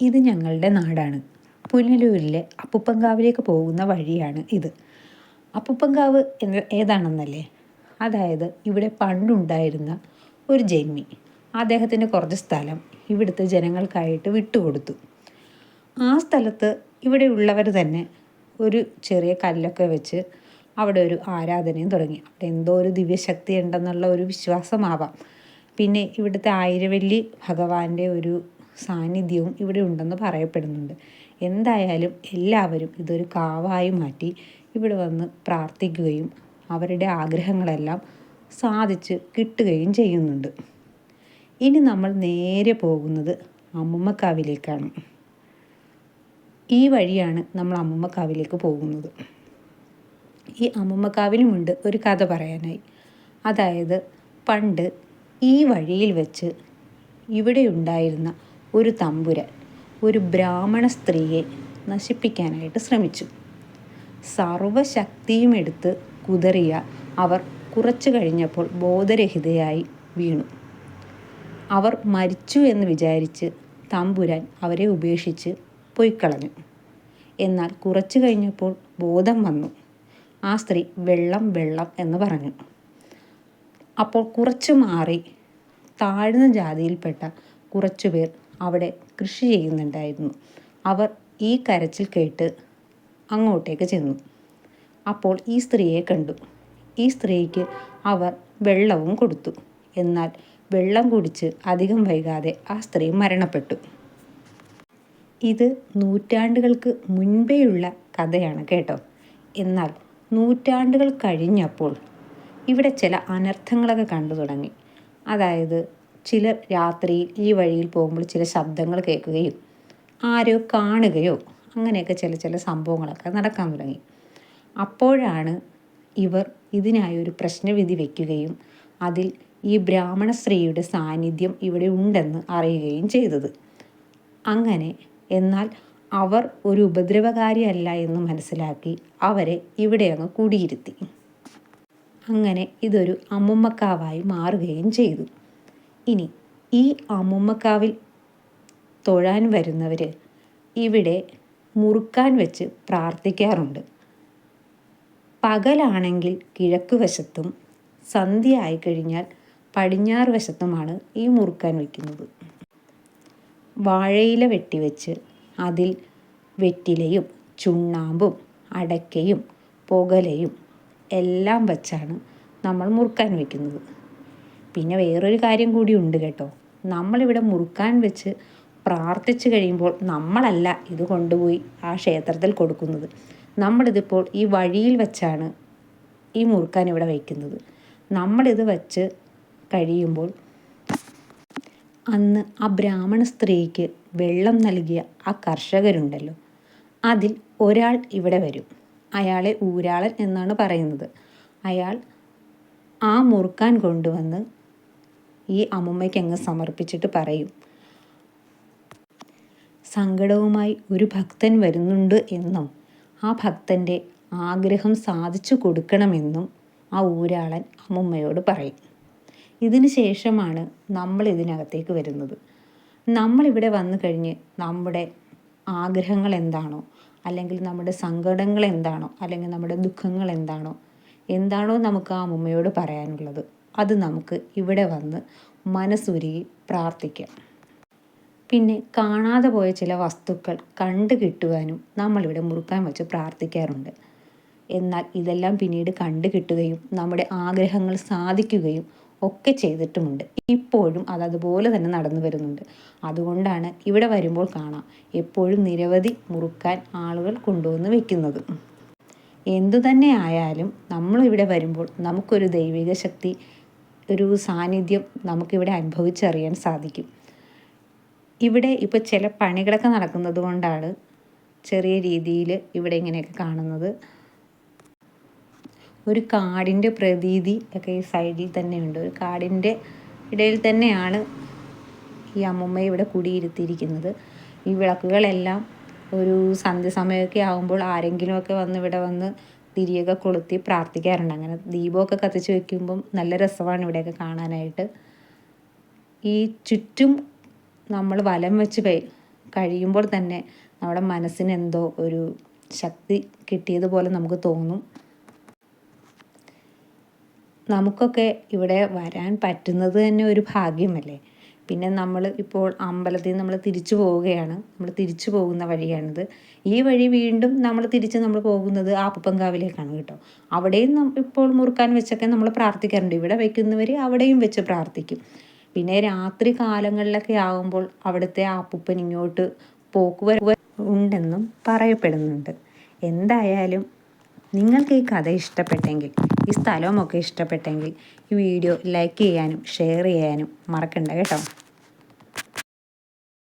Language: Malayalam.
ഇത് ഞങ്ങളുടെ നാടാണ്. പുനലൂരിലെ അപ്പുപ്പൻകാവിലേക്ക് പോകുന്ന വഴിയാണ് ഇത്. അപ്പുപ്പൻകാവ് എന്ന് ഏതാണെന്നല്ലേ? അതായത് ഇവിടെ പണ്ടുണ്ടായിരുന്ന ഒരു ജന്മി. അദ്ദേഹത്തിന്റെ കുറച്ച് സ്ഥലം ഇവിടുത്തെ ജനങ്ങൾക്കായിട്ട് വിട്ടുകൊടുത്തു. ആ സ്ഥലത്ത് ഇവിടെയുള്ളവർ തന്നെ ഒരു ചെറിയ കല്ലൊക്കെ വെച്ച് അവിടെ ഒരു ആരാധനയും തുടങ്ങി. അവിടെ എന്തോ ഒരു ദിവ്യശക്തി ഉണ്ടെന്നുള്ള ഒരു വിശ്വാസമാവാം. പിന്നെ ഇവിടുത്തെ ആയിരവല്ലി ഭഗവാന്റെ ഒരു സാന്നിധ്യവും ഇവിടെ ഉണ്ടെന്ന് പറയപ്പെടുന്നുണ്ട്. എന്തായാലും എല്ലാവരും ഇതൊരു കാവായി മാറ്റി ഇവിടെ വന്ന് പ്രാർത്ഥിക്കുകയും അവരുടെ ആഗ്രഹങ്ങളെല്ലാം സാധിച്ച് കിട്ടുകയും ചെയ്യുന്നുണ്ട്. ഇനി നമ്മൾ നേരെ പോകുന്നത് അമ്മുമ്മക്കാവിലേക്കാണ്. ഈ വഴിയാണ് നമ്മൾ അമ്മുമ്മക്കാവിലേക്ക് പോകുന്നത്. ഈ അമ്മുമ്മക്കാവിനുമുണ്ട് ഒരു കഥ പറയാനായി. അതായത് പണ്ട് ഈ വഴിയിൽ വെച്ച് ഇവിടെ ഉണ്ടായിരുന്ന ഒരു തമ്പുരാൻ ഒരു ബ്രാഹ്മണ സ്ത്രീയെ നശിപ്പിക്കാനായിട്ട് ശ്രമിച്ചു. സർവശക്തിയും എടുത്ത് കുതറിയ അവർ കുറച്ചു കഴിഞ്ഞപ്പോൾ ബോധരഹിതയായി വീണു. അവർ മരിച്ചു എന്ന് വിചാരിച്ച് തമ്പുരാൻ അവരെ ഉപേക്ഷിച്ച് പൊയ്ക്കളഞ്ഞു. എന്നാൽ കുറച്ചു കഴിഞ്ഞപ്പോൾ ബോധം വന്നു. ആ സ്ത്രീ വെള്ളം വെള്ളം എന്ന് പറഞ്ഞു. അപ്പോൾ കുറച്ചു മാറി താഴ്ന്ന ജാതിയിൽപ്പെട്ട കുറച്ചു പേർ അവിടെ കൃഷി ചെയ്യുന്നുണ്ടായിരുന്നു. അവർ ഈ കരച്ചിൽ കേട്ട് അങ്ങോട്ടേക്ക് ചെന്നു. അപ്പോൾ ഈ സ്ത്രീയെ കണ്ടു. ഈ സ്ത്രീക്ക് അവർ വെള്ളവും കൊടുത്തു. എന്നാൽ വെള്ളം കുടിച്ച് അധികം വൈകാതെ ആ സ്ത്രീ മരണപ്പെട്ടു. ഇത് നൂറ്റാണ്ടുകൾക്ക് മുൻപേയുള്ള കഥയാണ് കേട്ടോ. എന്നാൽ നൂറ്റാണ്ടുകൾ കഴിഞ്ഞപ്പോൾ ഇവിടെ ചില അനർത്ഥങ്ങളൊക്കെ കണ്ടു തുടങ്ങി. അതായത് ചിലർ രാത്രിയിൽ ഈ വഴിയിൽ പോകുമ്പോൾ ചില ശബ്ദങ്ങൾ കേൾക്കുകയും ആരോ കാണുകയോ അങ്ങനെയൊക്കെ ചില ചില സംഭവങ്ങളൊക്കെ നടക്കാൻ തുടങ്ങി. അപ്പോഴാണ് ഇവർ ഇതിനായി ഒരു പ്രശ്നവിധി വയ്ക്കുകയും അതിൽ ഈ ബ്രാഹ്മണ സ്ത്രീയുടെ സാന്നിധ്യം ഇവിടെ ഉണ്ടെന്ന് അറിയുകയും ചെയ്തത്. അങ്ങനെ എന്നാൽ അവർ ഒരു ഉപദ്രവകാരിയല്ല എന്ന് മനസ്സിലാക്കി അവരെ ഇവിടെ അങ്ങ് കുടിയിരുത്തി. അങ്ങനെ ഇതൊരു അമ്മുമ്മക്കാവായി മാറുകയും ചെയ്തു. ഇനി ഈ അമ്മുമ്മക്കാവിൽ തൊഴാൻ വരുന്നവർ ഇവിടെ മുറുക്കാൻ വെച്ച് പ്രാർത്ഥിക്കാറുണ്ട്. പകലാണെങ്കിൽ കിഴക്ക് വശത്തും സന്ധ്യ ആയിക്കഴിഞ്ഞാൽ പടിഞ്ഞാറ് വശത്തുമാണ് ഈ മുറുക്കാൻ വയ്ക്കുന്നത് വാഴയില വെട്ടിവെച്ച് അതിൽ വെറ്റിലയും ചുണ്ണാമ്പും അടയ്ക്കയും പുകലയും എല്ലാം വെച്ചാണ് നമ്മൾ മുറുക്കാൻ വെക്കുന്നത്. പിന്നെ വേറൊരു കാര്യം കൂടി ഉണ്ട് കേട്ടോ. നമ്മളിവിടെ മുറുക്കാൻ വെച്ച് പ്രാർത്ഥിച്ചു കഴിയുമ്പോൾ നമ്മളല്ല ഇത് കൊണ്ടുപോയി ആ ക്ഷേത്രത്തിൽ കൊടുക്കുന്നത്. നമ്മളിതിപ്പോൾ ഈ വഴിയിൽ വെച്ചാണ് ഈ മുറുക്കാൻ ഇവിടെ വയ്ക്കുന്നത്. നമ്മളിത് വച്ച് കഴിയുമ്പോൾ അന്ന് ആ ബ്രാഹ്മണ സ്ത്രീക്ക് വെള്ളം നൽകിയ ആ കർഷകരുണ്ടല്ലോ. അതിൽ ഒരാൾ ഇവിടെ വരും. അയാളെ ഊരാളൻ എന്നാണ് പറയുന്നത്. അയാൾ ആ മുറുക്കാൻ കൊണ്ടുവന്ന് ഈ അമ്മുമ്മയ്ക്ക് അങ്ങ് സമർപ്പിച്ചിട്ട് പറയും. സങ്കടവുമായി ഒരു ഭക്തൻ വരുന്നുണ്ട് എന്നും ആ ഭക്തന്റെ ആഗ്രഹം സാധിച്ചു കൊടുക്കണമെന്നും ആ ഊരാളൻ അമ്മുമ്മയോട് പറയും. ഇതിന് ശേഷമാണ് നമ്മൾ ഇതിനകത്തേക്ക് വരുന്നത്. നമ്മളിവിടെ വന്നു കഴിഞ്ഞ് നമ്മുടെ ആഗ്രഹങ്ങൾ എന്താണോ അല്ലെങ്കിൽ നമ്മുടെ സങ്കടങ്ങൾ എന്താണോ അല്ലെങ്കിൽ നമ്മുടെ ദുഃഖങ്ങൾ എന്താണോ എന്താണോ നമുക്ക് ആ അമ്മയോട് പറയാനുള്ളത്. അത് നമുക്ക് ഇവിടെ വന്ന് മനസ്സുരുകി പ്രാർത്ഥിക്കാം. പിന്നെ കാണാതെ പോയ ചില വസ്തുക്കൾ കണ്ടു കിട്ടുവാനും നമ്മളിവിടെ മുറുക്കാൻ വെച്ച് പ്രാർത്ഥിക്കാറുണ്ട്. എന്നാൽ ഇതെല്ലാം പിന്നീട് കണ്ടു കിട്ടുകയും നമ്മുടെ ആഗ്രഹങ്ങൾ സാധിക്കുകയും ഒക്കെ ചെയ്തിട്ടുമുണ്ട്. ഇപ്പോഴും അത് അതുപോലെ തന്നെ നടന്നു വരുന്നുണ്ട്. അതുകൊണ്ടാണ് ഇവിടെ വരുമ്പോൾ കാണാം എപ്പോഴും നിരവധി മുറുക്കാൻ ആളുകൾ കൊണ്ടുവന്ന് വെക്കുന്നത്. എന്തു തന്നെ ആയാലും നമ്മളിവിടെ വരുമ്പോൾ നമുക്കൊരു ദൈവിക ശക്തി ഒരു സാന്നിധ്യം നമുക്കിവിടെ അനുഭവിച്ചറിയാൻ സാധിക്കും. ഇവിടെ ഇപ്പോൾ ചില പണികളൊക്കെ നടക്കുന്നത് കൊണ്ടാണ് ചെറിയ രീതിയിൽ ഇവിടെ ഇങ്ങനെയൊക്കെ കാണുന്നത്. ഒരു കാടിന്റെ പ്രതീതി ഒക്കെ ഈ സൈഡിൽ തന്നെയുണ്ട് ഒരു കാടിന്റെ ഇടയിൽ തന്നെയാണ് ഈ അമ്മുമ്മ ഇവിടെ കുടിയിരുത്തിയിരിക്കുന്നത്. ഈ വിളക്കുകളെല്ലാം ഒരു സന്ധ്യ സമയമൊക്കെ ആകുമ്പോൾ ആരെങ്കിലുമൊക്കെ വന്ന് ഇവിടെ വന്ന് തിരിയൊക്കെ കൊളുത്തി പ്രാർത്ഥിക്കാറുണ്ട്. അങ്ങനെ ദീപമൊക്കെ കത്തിച്ച് വെക്കുമ്പം നല്ല രസമാണ് ഇവിടെയൊക്കെ കാണാനായിട്ട്. ഈ ചുറ്റും നമ്മൾ വലം വെച്ച് കഴിയുമ്പോൾ തന്നെ നമ്മുടെ മനസ്സിന് എന്തോ ഒരു ശക്തി കിട്ടിയതുപോലെ നമുക്ക് തോന്നും. നമുക്കൊക്കെ ഇവിടെ വരാൻ പറ്റുന്നത് തന്നെ ഒരു ഭാഗ്യമല്ലേ? പിന്നെ നമ്മൾ ഇപ്പോൾ അമ്പലത്തിൽ നിന്ന് നമ്മൾ തിരിച്ചു പോവുകയാണ്. നമ്മൾ തിരിച്ചു പോകുന്ന വഴിയാണിത്. ഈ വഴി വീണ്ടും നമ്മൾ തിരിച്ച് നമ്മൾ പോകുന്നത് ആപ്പപ്പങ്കാവിലേക്കാണ് കേട്ടോ. അവിടെയും ഇപ്പോൾ മുറുക്കാൻ വെച്ചൊക്കെ നമ്മൾ പ്രാർത്ഥിക്കാറുണ്ട്. ഇവിടെ വയ്ക്കുന്നവർ അവിടെയും വെച്ച് പ്രാർത്ഥിക്കും. പിന്നെ രാത്രി കാലങ്ങളിലൊക്കെ ആകുമ്പോൾ അവിടുത്തെ ആപ്പുപ്പൻ ഇങ്ങോട്ട് പോക്കുവരവ് ഉണ്ടെന്നും പറയപ്പെടുന്നുണ്ട്. എന്തായാലും നിങ്ങൾക്ക് ഈ കഥ ഇഷ്ടപ്പെട്ടെങ്കിൽ ഈ സ്ഥലമൊക്കെ ഇഷ്ടപ്പെട്ടെങ്കിൽ ഈ വീഡിയോ ലൈക്ക് ചെയ്യാനും ഷെയർ ചെയ്യാനും മറക്കണ്ട കേട്ടോ.